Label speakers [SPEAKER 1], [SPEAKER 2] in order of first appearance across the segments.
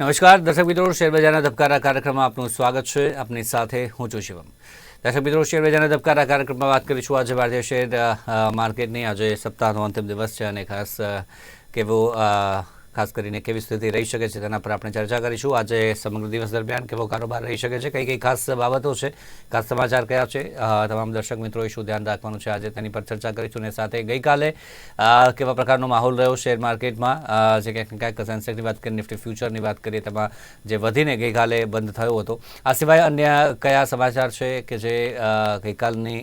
[SPEAKER 1] નમસ્કાર. દર્શક મિત્રો શેરબજારના ધબકારા કાર્યક્રમમાં આપનું સ્વાગત છે. આપની સાથે હું છું શિવમ. દર્શક મિત્રો શેરબજારના ધબકારા કાર્યક્રમમાં વાત કરીશું આજે ભારતીય શેર માર્કેટની. આજે સપ્તાહનો અંતિમ દિવસ છે અને ખાસ કેવો ખાસ કરીને કેવી સ્થિતિ રહી શકે છે તેના પર આપણે ચર્ચા કરીશું. આજે સમગ્ર દિવસ દરમિયાન કેવો કારોબાર રહી શકે છે, કઈ કઈ ખાસ બાબતો છે, ખાસ સમાચાર કયા છે? તમામ દર્શક મિત્રોએ શું ધ્યાન રાખવાનું છે આજે તેની પર ચર્ચા કરીશું અને સાથે ગઈકાલે કેવા પ્રકારનો માહોલ રહ્યો શેર માર્કેટમાં? જે ક્યાંક ને ક્યાંક સેન્સેક્સની વાત કરીએ, નિફ્ટી ફ્યુચરની વાત કરીએ, તેમાં જે વધીને ગઈકાલે બંધ થયો હતો. આ સિવાય અન્ય કયા સમાચાર છે કે જે ગઈકાલની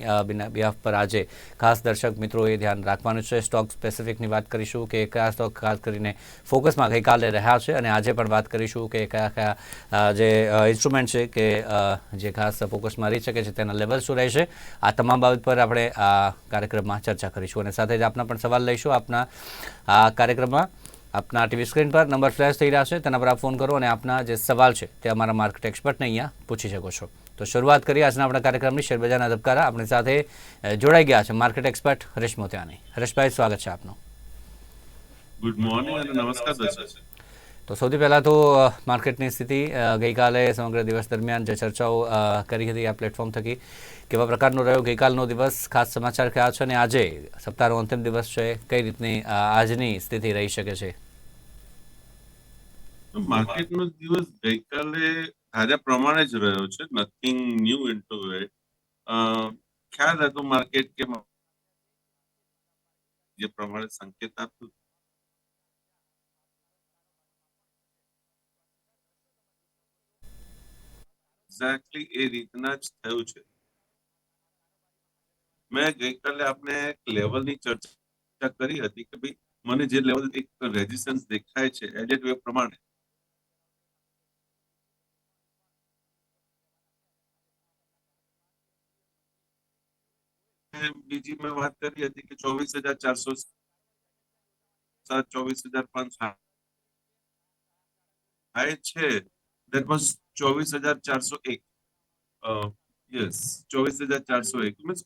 [SPEAKER 1] બિહાફ પર આજે ખાસ દર્શક મિત્રોએ ધ્યાન રાખવાનું છે? સ્ટોક સ્પેસિફિકની વાત કરીશું કે કયા સ્ટોક ખાસ કરીને ફોકસમાં ગઈકાલે રહ્યા છે અને આજે પણ વાત કરીશું કે કયા કયા જે ઇન્સ્ટ્રુમેન્ટ છે કે જે ખાસ ફોકસમાં રહી શકે છે તેના લેવલ શું રહેશે. આ તમામ બાબત પર આપણે આ કાર્યક્રમમાં ચર્ચા કરીશું અને સાથે જ આપના પણ સવાલ લઈશું. આપના, આ કાર્યક્રમમાં આપના ટીવી સ્ક્રીન પર નંબર ફ્લેશ થઈ રહ્યા છે, તેના પર આપ ફોન કરો અને આપના જે સવાલ છે તે અમારા માર્કેટ એક્સપર્ટને અહીંયા પૂછી શકો છો. તો શરૂઆત કરીએ આજના આપણા કાર્યક્રમની. શેરબજારના ધબકારા આપણી સાથે જોડાઈ ગયા છે માર્કેટ એક્સપર્ટ હરેશ મોતિયાની. હરેશભાઈ, સ્વાગત છે આપનું.
[SPEAKER 2] ગુડ મોર્નિંગ અને નમસ્કાર દર્શક.
[SPEAKER 1] તો સૌથી પહેલાં તો માર્કેટની સ્થિતિ ગઈકાલે સમગ્ર દિવસ દરમિયાન જે ચર્ચાઓ કરી હતી આ પ્લેટફોર્મ થકી કેવા પ્રકારનો રહ્યો ગઈકાલનો દિવસ ખાસ સમાચાર કયા છે અને આજે સપ્તાહનો અંતિમ દિવસ છે કઈ રીતની આજની સ્થિતિ રહી શકે છે?
[SPEAKER 2] માર્કેટનો દિવસ ગઈકાલે ધાર્યા પ્રમાણે જ રહ્યો છે નથિંગ ન્યૂ ઇન્ટુ ઇટ ખ્યાલ હતો માર્કેટ કે જે પ્રમાણે સંકેત આપતું એક્ઝેક્ટલી એ રીતના જ થયું છે. મેં ગઈકાલે આપણે એક લેવલની ચર્ચા કરી હતી કે ભાઈ મને જે લેવલ એક રેઝિસ્ટન્સ દેખાય છે એડેડ વે પ્રમાણે. બીજી મેં વાત કરી હતી કે ચોવીસ હજાર ચારસો સાત ચોવીસ હજાર પાંચસો. છે. દેટ વોઝ ચોવીસ હજાર ચારસો એક. યસ ચોવીસ હજાર ચારસો એક. મીન્સ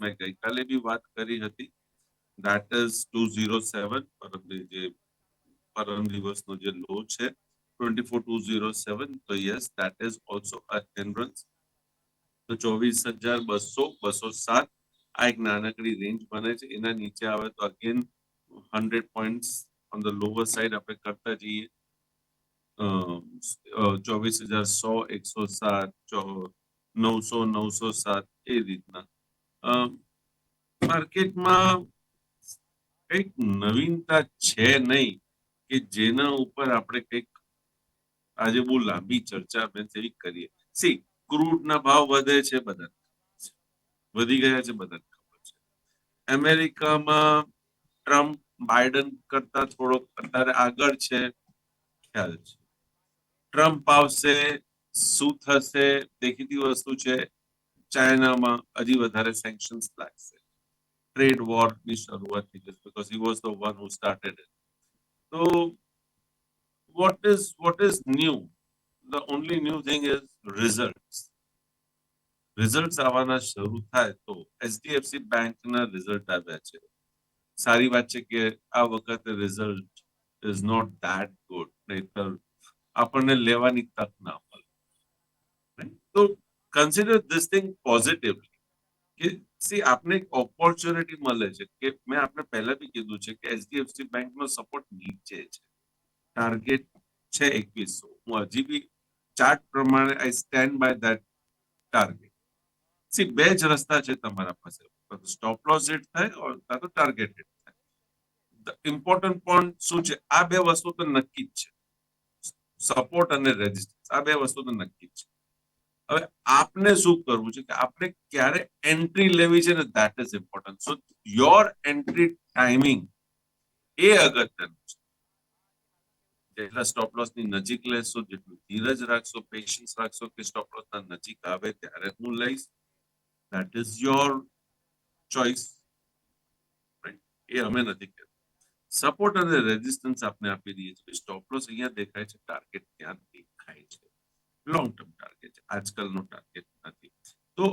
[SPEAKER 2] મેં ગઈકાલે બી વાત કરી હતી. That is two zero seven જે પરમ દિવસનો જે લો છે twenty four two zero seven તો yes that is also a hindrance તો ચોવીસ હજાર બસો બસો સાત, આ એક નાનકડી રેન્જ બને છે. એના નીચે આવે તો again hundred points on the lower side આપણે કરતા જઈએ. ચોવીસ હજાર સો, એકસો સાત નવસો નવસો સાત, એ રીતના. માર્કેટમાં કંઈક નવીનતા છે નહીં કે જેના ઉપર આપણે કંઈક આજે બહુ લાંબી ચર્ચા આપણે તેવી કરીએ. સી ક્રૂડના ભાવ વધે છે બધા વધી ગયા છે બધા ખબર છે. અમેરિકામાં ટ્રમ્પ, બાઇડન કરતા થોડોક અત્યારે આગળ છે. ખ્યાલ છે. ટ્રમ્પ આવશે, શું થશે, દેખીતી વસ્તુ છે. ચાઇનામાં હજી વધારે સેન્કશન્સ લાગશે. ટ્રેડ વોરની શરૂઆત થઈ જશે because he was the one who started તો what is what is new the only new thing is result result આવવાના શરૂ થાય તો એચડીએફસી બેંકના રિઝલ્ટ આવ્યા છે. સારી વાત છે કે આ વખતે result is not that good નહીતર આપણને લેવાની તક ના મળે. તો કન્સિડર ધીસ થિંગ પોઝિટિવલી કે સી આપને એક ઓપોર્ચ્યુનિટી મળે છે કે મેં આપણે પહેલા બી કીધું છે કે એચડીએફસી બેંકનો સપોર્ટ નીચે છે. ટાર્ગેટ છે એકવીસો. હું હજી બી ચાર્ટ પ્રમાણે I stand by that target see બે જ રસ્તા છે તમારા પાસે. સ્ટોપ લોસ હિટ થાય ઓર કાં તો ટાર્ગેટ હિટ થાય. ઇમ્પોર્ટન્ટ પોઈન્ટ શું છે? આ બે વસ્તુ તો નક્કી જ છે. સપોર્ટ અને રેઝિસ્ટન્સ આ બે વસ્તુ તો નક્કી જ છે. હવે આપને શું કરવું છે કે આપણે ક્યારે એન્ટ્રી લેવી છે ને that is important so your entry timing એ અગત્યનું છે જેટલા સ્ટોપ લોસની નજીક લેશો જેટલું ધીરજ રાખશો પેશન્સ રાખશો કે સ્ટોપ લોસ ના નજીક આવે ત્યારે હું લઈશ ધેટ ઇઝ યોર ચોઇસ એ અમે નથી કહેતા સપોર્ટ અને રેઝિસ્ટન્સ આપણે આપી દઈએ છીએ સ્ટોપ લોસ અહીંયા દેખાય છે ટાર્ગેટ ત્યાં દેખાય છે લોંગ ટર્મ ટાર્ગેટ છે આજકાલનો ટાર્ગેટ નથી. તો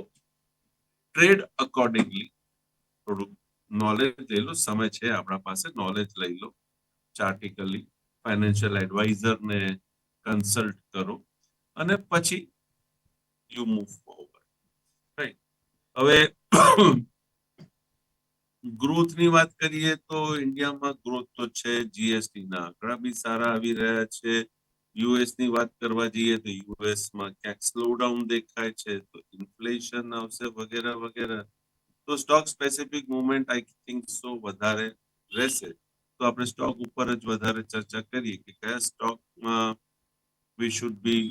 [SPEAKER 2] ટ્રેડ અકોર્ડિંગલી થોડુંક નોલેજ લઈ લો, સમય છે આપણા પાસે નોલેજ લઈ લો ચાર્ટિકલી ફાઇનાન્શિયલ એડવાઇઝરને કન્સલ્ટ કરો, અને પછી યુ મૂવ ફોરવર્ડ રાઈટ હવે ગ્રોથની વાત કરીએ તો ઇન્ડિયામાં ગ્રોથ તો છે જીએસટી ના આંકડા બી સારા આવી રહ્યા છે. યુએસની વાત કરવા જઈએ તો યુએસમાં ક્યાંક સ્લોડાઉન દેખાય છે, તો ઇન્ફ્લેશન આવશે વગેરે વગેરે. તો stock specific movement I think so વધારે રહેશે. તો આપણે સ્ટોક ઉપર જ વધારે ચર્ચા કરીએ કે કયા સ્ટોકમાં we should be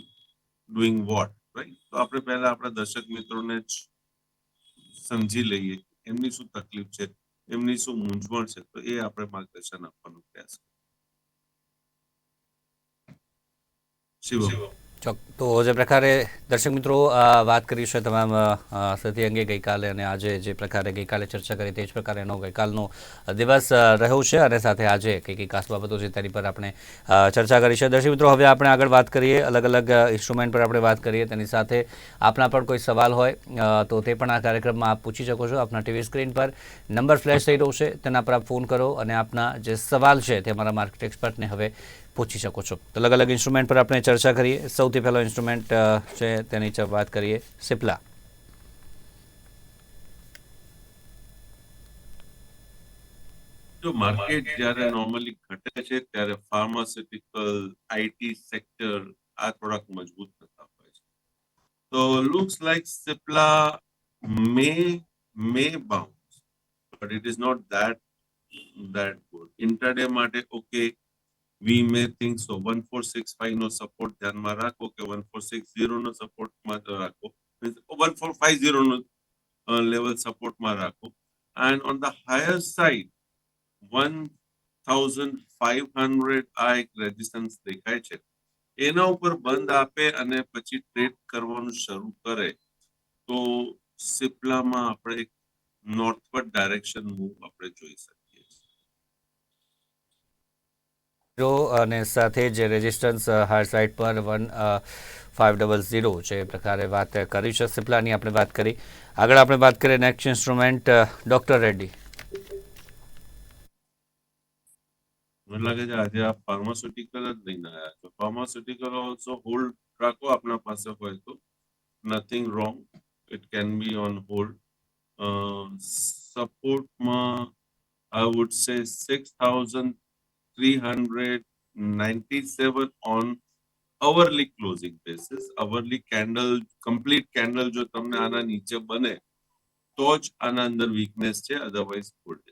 [SPEAKER 2] doing what right તો આપણે પહેલા આપણા દર્શક મિત્રોને જ સમજી લઈએ કે એમની શું તકલીફ છે, એમની શું મૂંઝવણ છે, તો એ આપણે માર્ગદર્શન આપવાનો પ્રયાસ કરીએ. શિવમ
[SPEAKER 1] ચોક. તો જે પ્રકારે દર્શક મિત્રો વાત કરી છે તમામ સ્થિતિ અંગે ગઈકાલે અને આજે જે પ્રકારે ગઈકાલે ચર્ચા કરી તે જ પ્રકારેનો ગઈકાલનો દિવસ રહ્યો છે. અને સાથે આજે કઈ કઈ ખાસ બાબતો છે તેની પર આપણે ચર્ચા કરી છે. દર્શક મિત્રો હવે આપણે આગળ વાત કરીએ અલગ અલગ ઇન્સ્ટ્રુમેન્ટ પર આપણે વાત કરીએ. તેની સાથે આપના પણ કોઈ સવાલ હોય તો તે પણ આ કાર્યક્રમમાં આપ પૂછી શકો છો. આપના ટીવી સ્ક્રીન પર નંબર ફ્લેશ થઈ રહ્યો છે. તેના પર આપ ફોન કરો અને આપના જે સવાલ છે તે અમારા માર્કેટ એક્સપર્ટને હવે પૂછી શકો છો. તો અલગ અલગ ઇન્સ્ટ્રુમેન્ટ પર આપણે ચર્ચા કરીએ. સૌથી પહેલો ઇન્સ્ટ્રુમેન્ટ અ, છે તેની ચ- વાત કરીએ. સિપ્લા.
[SPEAKER 2] જો માર્કેટ જ્યારે નોર્મલી ઘટે છે ત્યારે ફાર્માસ્યુટિકલ આઈટી સેક્ટર આ થોડાક મજબૂત થતા હોય છે. તો looks like Cipla may may bounce but it is not that that good intraday માટે okay we may think so one four six five no support ધ્યાનમાં રાખો કે વન ફોર સિક્સ ઝીરો નો સપોર્ટમાં રાખો વન ફોર ફાઈવ ઝીરો નો level સપોર્ટમાં રાખો and on the higher side one thousand five hundred આ એક રેઝિસ્ટન્સ દેખાય છે એના ઉપર બંધ આપે અને પછી ટ્રેડ કરવાનું શરૂ કરે તો સિપ્લામાં આપણે એક નોર્થવર્ડ ડાયરેક્શન મૂવ આપણે જોઈ શકીએ છીએ
[SPEAKER 1] ઝીરો અને સાથે જે રેઝિસ્ટન્સ હાર સાઇડ પર વન ફાઇવ ડબલ ઝીરો એ પ્રકારે વાત કરી છે. સિપ્લાની આપણે વાત કરી. આગળ આપણે વાત કરીએ નેક્સ્ટ ઇન્સ્ટ્રુમેન્ટ ડોક્ટર રેડ્ડી.
[SPEAKER 2] મને લાગે છે આજે આપ ફાર્માસ્યુટિકલ જ લઈને આવ્યા. છો ફાર્માસ્યુટિકલ ઓલસો હોલ્ડ રાખો આપણા પાસે હોય તો. Nothing wrong it can be on hold સપોર્ટમાં I would say six thousand three on hourly closing basis. Hourly candle complete candle જો તમને આના નીચે બને તો જ આના અંદર વીકનેસ છે otherwise hold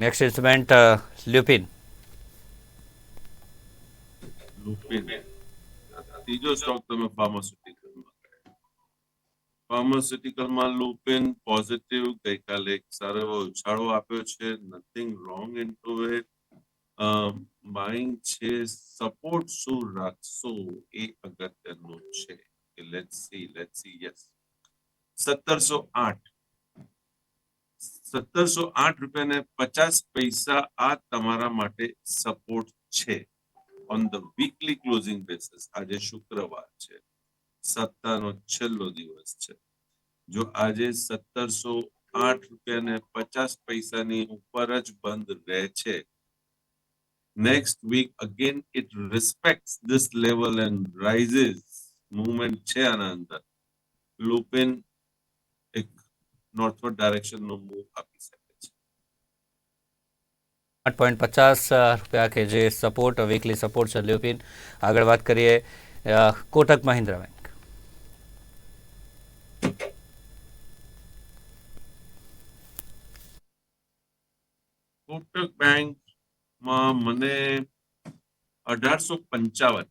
[SPEAKER 1] next instrument Lupin
[SPEAKER 2] Lupin ત્રીજો સ્ટોક તમે ફાર્માસ્યુટિકલમાં ફાર્માસ્યુટિકલમાં લુપિન પોઝિટિવ ગઈકાલે એક સારો એવો ઉછાળો આપ્યો છે. Nothing wrong in to it buying છે સપોર્ટ શું રાખશો એ અગત્યનું છે. Let see let see yes સત્તરસો આઠ. સત્તરસો આઠ રૂપિયા ને પચાસ પૈસા આ તમારા માટે સપોર્ટ છે. On the weekly closing basis આજે શુક્રવાર છે. સપ્તાહનો છેલ્લો દિવસ છે. જો આજે સત્તરસો આઠ રૂપિયા ને પચાસ પૈસાની ઉપર જ બંધ રહે છે. Next week again it respect this level and rises movement છે આના અંદર. લુપિન એક નોર્થવર્ડ ડાયરેક્શન નો મૂવ આપી શકે
[SPEAKER 1] આઠ પોઈન્ટ પચાસ રૂપિયા કે જે સપોર્ટ વીકલી સપોર્ટ છે લ્યુપિન. આગળ વાત કરીએ કોટક મહિન્દ્રા
[SPEAKER 2] કોટક બેંકમાં મને અઢારસો પંચાવન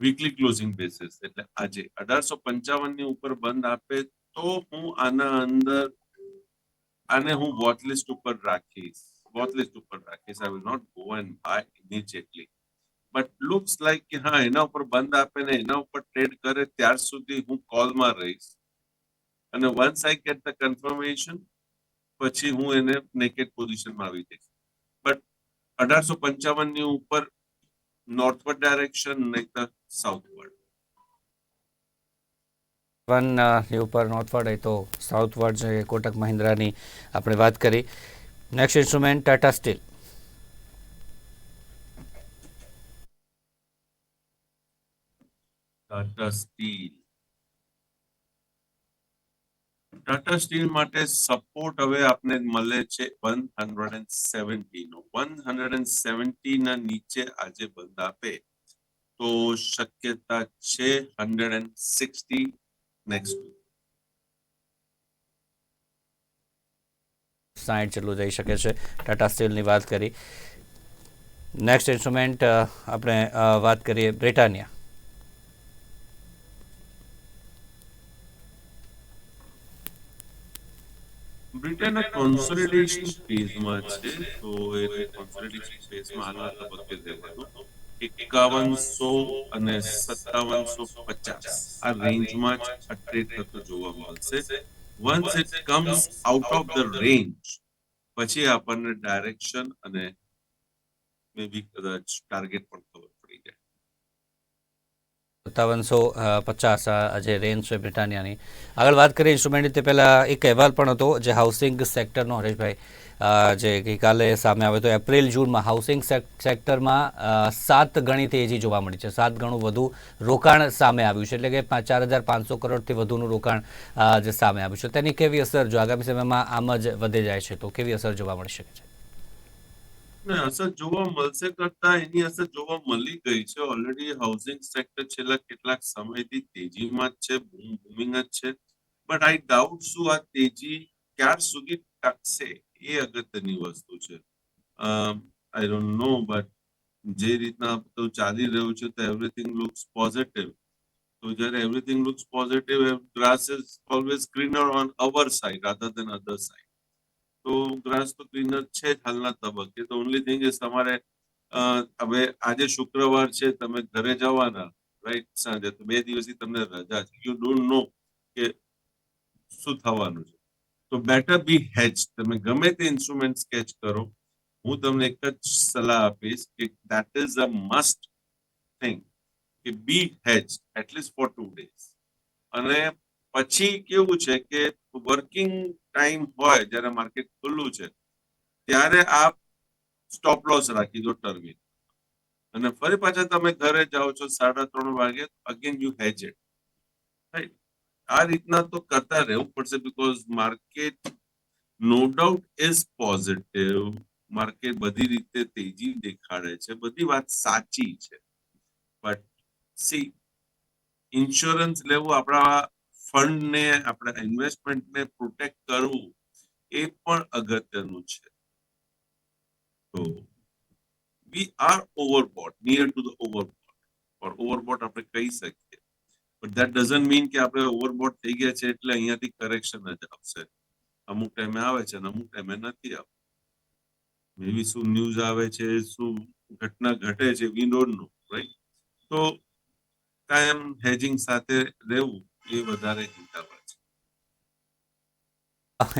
[SPEAKER 2] વીકલી ક્લોઝિંગ બેસિસ એટલે આજે અઢારસો પંચાવનની ઉપર બંધ આપે તો હું આના અંદર, આને હું વોટલિસ્ટ ઉપર રાખીશ. વોચ લિસ્ટ ઉપર રાખીશ. I will not go and buy immediately but looks like કે હા, એના ઉપર બંધ આપે ને એના ઉપર ટ્રેડ કરે, ત્યાર સુધી હું કોલમાં રહીશ. અને once I get the confirmation પછી હું એને નેકેડ પોઝિશનમાં આવી જઈશ. બટ અઢારસો પંચાવનની ઉપર નોર્થવર્ડ ડાયરેક્શન નહીં તો સાઉથવર્ડ
[SPEAKER 1] વનની ઉપર નોર્થવર્ડ હોય તો સાઉથવર્ડ જે કોટક મહિન્દ્રાની આપણે વાત કરી. Next instrument Tata steel
[SPEAKER 2] Tata steel Tata steel માટે સપોર્ટ હવે આપને મળે છે વન હંડ્રેડ એન્ડ સેવન્ટી નો. વન હંડ્રેડ એન્ડ સેવન્ટી ના નીચે આજે બંધ આપે. તો શક્યતા છે હંડ્રેડ એન્ડ સિક્સટી નેક્સ્ટ
[SPEAKER 1] સાઠ જેટલું જઈ શકે છે. ટાટા સ્ટીલની વાત કરી. નેક્સ્ટ ઇન્સ્ટ્રુમેન્ટ આપણે વાત કરીએ બ્રિટાનિયા
[SPEAKER 2] બ્રિટન કોન્સોલિડેશન ફેઝમાં છે, તો એ કોન્સોલિડેશન ફેઝમાં હાલના તબક્કે રહેવાનું એકાવનસો અને સત્તાવનસો પચાસ આ રેન્જમાં જ આ ટ્રેડ થતો જોવા મળશે. Once it comes out of the range પછી આપણને ડાયરેક્શન અને મે બી કદાચ ટાર્ગેટ પણ ખબર
[SPEAKER 1] સત્તાવનસો પચાસ જે રેન્જ છે બ્રિટાનિયાની. આગળ વાત કરીએ ઇન્સ્ટ્રુમેન્ટ તે પહેલાં એક અહેવાલ પણ હતો જે હાઉસિંગ સેક્ટરનો હરેશભાઈ. જે ગઈકાલે સામે આવ્યો હતો, એપ્રિલ, જૂનમાં હાઉસિંગ સેક- સેક્ટરમાં સાત ગણી તેજી જોવા મળી છે. સાત ગણું વધુ રોકાણ સામે આવ્યું છે. એટલે કે ચાર હજાર પાંચસો કરોડથી વધુનું રોકાણ જે સામે આવ્યું છે. તેની કેવી અસર જો આગામી સમયમાં આમ જ વધે જાય છે, તો કેવી અસર જોવા મળી શકે છે?
[SPEAKER 2] ને અસર જોવા મળશે કરતા એની અસર જોવા મળી ગઈ છે. ઓલરેડી હાઉસિંગ સેક્ટર છેલ્લા કેટલાક સમયથી તેજીમાં જ છે બૂમિંગ જ છે. બટ આઈ ડાઉટ શું આ તેજી ક્યાર સુધી ટકશે એ અગત્યની વસ્તુ છે. આઈ ડોન્ટ નો બટ જે રીતના તો ચાલી રહ્યું છે તો એવરીથિંગ લુક્સ પોઝિટિવ તો જ્યારે everything looks positive grass is always greener on our side rather than other side તો ગ્રાસ તો ક્લીનર છે જ હાલના તબક્કે. તો ઓનલી થિંગ ઇઝ તમારે હવે આજે શુક્રવાર છે, તમે ઘરે જવાના રાઈટ સાંજે. તો બે દિવસથી તમને રજા છે. યુ ડોન્ટ નો કે શું થવાનું છે. તો બેટર બી હેચ તમે ગમે તે ઇન્સ્ટ્રુમેન્ટ સ્કેચ કરો. હું તમને એક જ સલાહ આપીશ કે that is a must thing કે be hedge at least for two days અને પછી કેવું છે કે વર્કિંગ ટાઈમ હોય જ્યારે માર્કેટ ખુલ્લું છે, ત્યારે આપ સ્ટોપ લોસ રાખી દો ટર્મિન અને ફરી પાછા તમે ઘરે જાઓ છો સાડા ત્રણ વાગે અગેન યુ હેજ ઇટ આ રીતના તો કરતા રહેવું પડશે because market no doubt is positive market બધી રીતે તેજી દેખાડે છે. બધી વાત સાચી છે. બટ સી ઇન્સ્યોરન્સ લેવું આપણા ફંડને, આપણા ઇન્વેસ્ટમેન્ટને પ્રોટેક્ટ કરવું એ પણ અગત્યનું છે. તો we are overbought near to the overbought or overbought આપણે કહી શકીએ. બટ ધેટ ડઝન્ટ મીન કે આપણે ઓવરબોટ થઈ ગયા છે એટલે અહીંયાથી કરેક્શન જ આવશે. અમુક ટાઈમે આવે છે અને અમુક ટાઈમે નથી આવતું. મેબી શું ન્યૂઝ આવે છે, શું ઘટના ઘટે છે વી ડોન્ટ નો રાઈટ તો કાયમ હેજિંગ સાથે રહેવું એ વધારે હિતાવહ છે.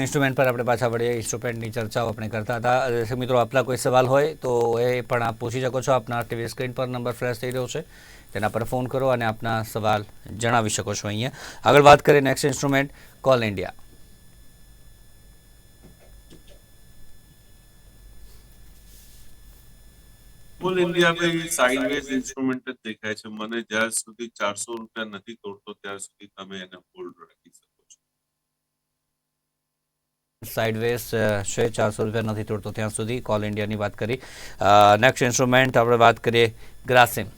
[SPEAKER 1] ઇન્સ્ટ્રુમેન્ટ પર આપણે પાછા વળીએ ઇન્સ્ટ્રુમેન્ટની ચર્ચાઓ આપણે કરતા હતા. મિત્રો આપના કોઈ સવાલ હોય, તો એ પણ આપ પૂછી શકો છો. આપના ટીવી સ્ક્રીન પર નંબર ફ્લેશ થઈ રહ્યો છે. તેના પર ફોન કરો અને આપના સવાલ જણાવી શકો છો અહીંયા. આગળ વાત કરીએ નેક્સ્ટ ઇન્સ્ટ્રુમેન્ટ કોલ ઇન્ડિયા
[SPEAKER 2] ફૂલ ઇન્ડિયા ભાઈ સાઇડવેઝ ઇન્સ્ટ્રુમેન્ટ જ દેખાય છે મને જ્યાં સુધી ચારસો રૂપિયા નથી તોડતો ત્યાં સુધી તમે એને હોલ્ડ રાખી શકો છો
[SPEAKER 1] સાઇડવેઝ છે ચારસો રૂપિયા નથી તોડતો ત્યાં સુધી કોલ ઇન્ડિયાની વાત કરી નેક્સ્ટ ઇન્સ્ટ્રુમેન્ટ આપણે વાત કરીએ ગ્રાસિમ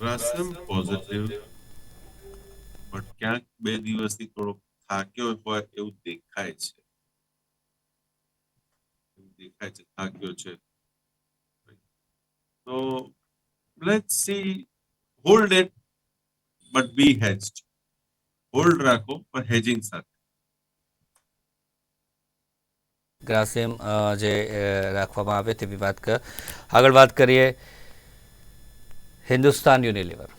[SPEAKER 2] ગ્રાસમ પોઝિટિવ ક્યાંક બે દિવસથી થોડોક થાક્યો હોય એવું દેખાય છે. દેખાય છે, થાક્યો છે. તો let's see hold it but be hedged hold રાખો, પણ હેજિંગ સાથે.
[SPEAKER 1] ગ્રાસેમ જે રાખવામાં આવે તેવી વાત આગળ વાત કરીએ Hindustan Unilever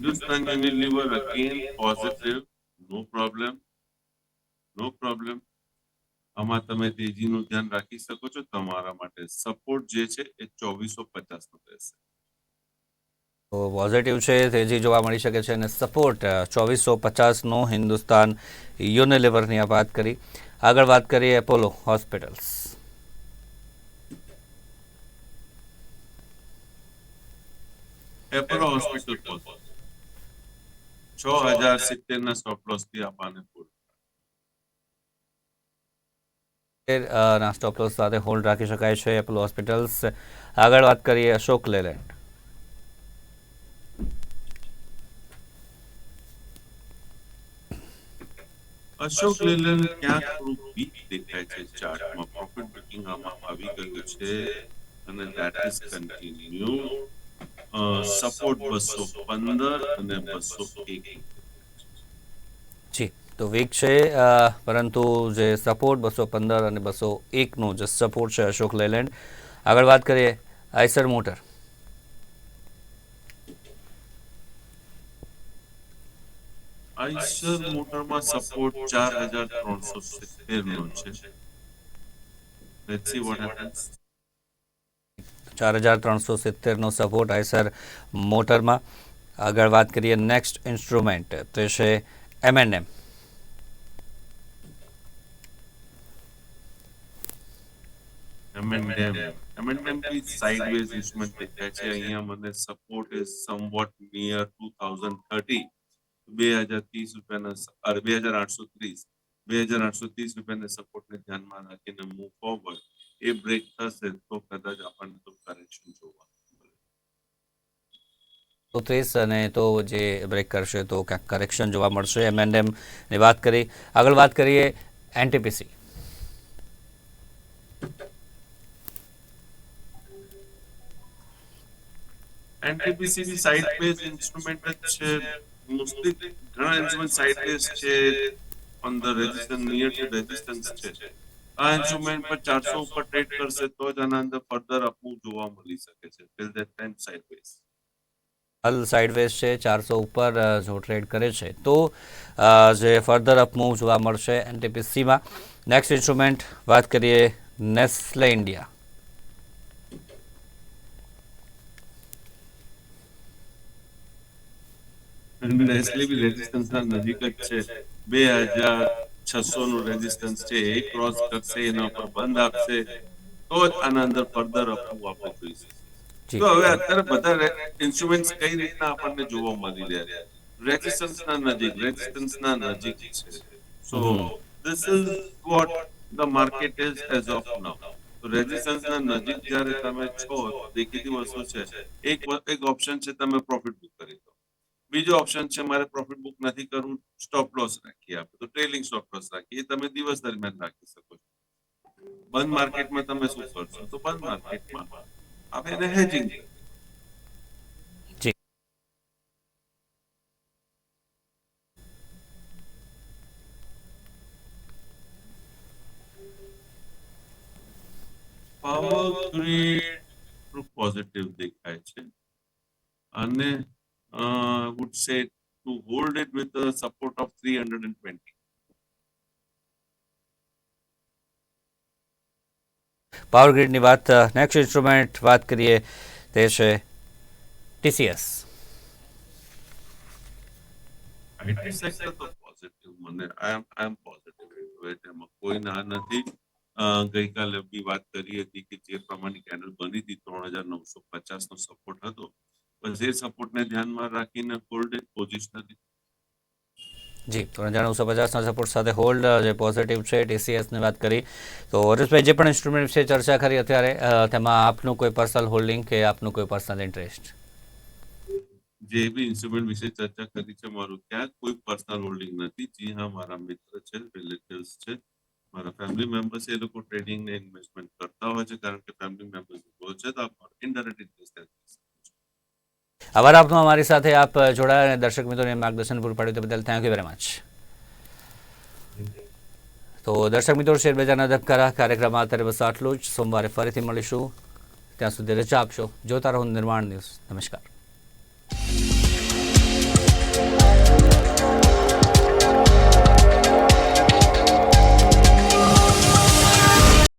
[SPEAKER 2] Hindustan Unilever again positive, no problem, no problem. આમાં તમે તેજીનું ધ્યાન રાખી શકો છો તમારા માટે. સપોર્ટ જે છે એ ચોવીસો પચાસ નો રહેશે.
[SPEAKER 1] તો પોઝિટિવ છે તેજી જોવા મળી શકે છે અને સપોર્ટ ચોવીસો પચાસનો હિન્દુસ્તાન યુનિલિવરની આ વાત કરી. આગળ વાત કરીએ એપોલો હોસ્પિટલ્સ
[SPEAKER 2] એપોલો હોસ્પિટલ છ હજાર સિત્તેર ના સ્ટોપ લોસથી
[SPEAKER 1] આપણને ના સ્ટોપ લોસ સાથે હોલ્ડ રાખી શકાય છે એપોલો હોસ્પિટલ્સ આગળ વાત કરીએ અશોક લેલેન્ડ.
[SPEAKER 2] અશોક લેલન ક્યાંક થોડું વીક દેખાય છે ચાર્ટમાં. પ્રોફિટ બુકિંગ આમાં આવી ગયું છે. અને ધેટ ઇઝ કન્ટિન્યુ સપોર્ટ બસો પંદર અને બસો એક.
[SPEAKER 1] જી તો વીક છે પરંતુ જે સપોર્ટ બસો પંદર અને બસો એકનો જે સપોર્ટ છે અશોક લેલેન્ડ આગળ વાત કરીએ આઈસર મોટર.
[SPEAKER 2] આઈસર મોટરમાં સપોર્ટ ચાર હજાર ત્રણસો સિત્તેર નો છે
[SPEAKER 1] ચાર હજાર ત્રણસો સિત્તેરનો સપોર્ટ આઈસર મોટરમાં. આગળ વાત કરીએ નેક્સ્ટ ઇન્સ્ટ્રુમેન્ટ, તે છે M and M
[SPEAKER 2] M and M M and M be sideways instrument દેખાય છે. અહીંયા મને support is somewhat near two thousand thirty બે હજાર ત્રીસ રૂપિયાના બે હજાર આઠસો ત્રીસ. બે હજાર આઠસો ત્રીસ રૂપિયાના સપોર્ટને ધ્યાનમાં રાખીને મૂવ ફોરવર્ડ એ બ્રેક થશે તો કદાચ આપણને તો કરેક્શન જોવા મળે.
[SPEAKER 1] તો અને તો જે બ્રેક કરશે તો ક્યાંક કરેક્શન જોવા મળશે એમ વાત કરી. આગળ વાત કરીએ એનટીપીસી
[SPEAKER 2] એનટીપીસી બી સાઇડ બેઝ ઇન્સ્ટ્રુમેન્ટ છે. મોસ્ટલી ઘણા ઇન્સ્ટ્રુમેન્ટ સાઇડ બેઝ છે. On the resistance near to resistance છે. આ ઇન્સ્ટ્રુમેન્ટ પર ચારસો ઉપર ટ્રેડ કરશે તો જ આના અંદર ફર્ધર અપમૂવ જોવા મળી શકે છે. Till that time side base
[SPEAKER 1] હાલ સાઇડવેઝ છે, ચારસો ઉપર જો ટ્રેડ કરે છે, તો જે ફર્ધર અપમૂવ જોવા મળશે એનટીપીસીમાં. નેક્સ્ટ ઇન્સ્ટ્રુમેન્ટ વાત કરીએ નેસ્લે ઇન્ડિયા
[SPEAKER 2] નજીક જ છે. બે હજાર છસો નું રેઝિસ્ટન્સ છે, એ ક્રોસ કરશે, એના ઉપર બંધ આપશે. તો ફર્ધર અપમૂવ
[SPEAKER 1] આપવું
[SPEAKER 2] તો હવે અત્યારે બધા ઇન્સ્ટ્રુમેન્ટ્સ કઈ રીતના આપણને જોવા મળી રહ્યા છે? રેઝિસ્ટન્સ ના નજીક રેઝિસ્ટન્સ ના નજીક છે. So this is what the market is as of now તો રેઝિસ્ટન્સ ના નજીક જ્યારે તમે છો દેખીતી વસ્તુ છે એક એક ઓપ્શન છે તમે પ્રોફિટ બુક કરી દો. બીજો ઓપ્શન છે મારે પ્રોફિટ બુક નથી કરવું સ્ટોપ લોસ રાખી આપે તો ટ્રેલિંગ સ્ટોપ લોસ રાખીએ. એ તમે દિવસ દરમિયાન રાખી શકો છો. બંધ માર્કેટમાં તમે શું કરશો? તો બંધ માર્કેટમાં આપણે એને હેજિંગ
[SPEAKER 1] જી
[SPEAKER 2] પાવર ગ્રીડ પોઝિટિવ દેખાય છે અને would say to hold it with support of three hundred and twenty
[SPEAKER 1] power ગ્રીડની વાત નેક્સ્ટ ઇન્સ્ટ્રુમેન્ટ વાત કરીએ, તે છે ટીસીએસ
[SPEAKER 2] કોઈ ના નથી. ગઈકાલે બી વાત કરી હતી કે જે પ્રમાણે કેન્ડલ બની હતી, ત્રણ હજાર નવસો પચાસ નો સપોર્ટ હતો બસ એ સપોર્ટને ધ્યાનમાં રાખીને હોલ્ડ પોઝિશન પોઝિશનલી
[SPEAKER 1] જી ત્રણસો પચાસના સપોર્ટ સાથે હોલ્ડ જે પોઝિટિવ છે ટીસીએસની વાત કરી. તો હરેશભાઈ જે પણ ઇન્સ્ટ્રુમેન્ટ વિશે ચર્ચા કરી અત્યારે તેમાં આપનું કોઈ પર્સનલ હોલ્ડિંગ કે આપનું કોઈ પર્સનલ ઇન્ટરેસ્ટ
[SPEAKER 2] જે બી ઇન્સ્ટ્રુમેન્ટ વિશે ચર્ચા કરી છે મારું, ત્યાં કોઈ પર્સનલ હોલ્ડિંગ નથી. જી હા, મારા મિત્ર છે રિલેટિવ્સ છે, મારા ફેમિલી મેમ્બર્સ એ લોકો ટ્રેડિંગ ને ઇન્વેસ્ટમેન્ટ કરતા હોય છે, કારણ કે ફેમિલી મેમ્બર્સ બહુ છે, તો ઇન્ડાયરેક્ટ ઇનડાયરેક્ટ
[SPEAKER 1] આભાર આપનો અમારી સાથે આપ જોડાયા અને દર્શક મિત્રોને માર્ગદર્શન પૂરું પાડ્યું તે બદલ થેન્ક યુ વેરી મચ તો દર્શક મિત્રો, શેર બજારના ધબકારા કાર્યક્રમમાં અત્યારે બસ આટલું જ. સોમવારે ફરીથી મળીશું. ત્યાં સુધી રજા આપશો. જોતા રહો નિર્માણ ન્યૂઝ. નમસ્કાર.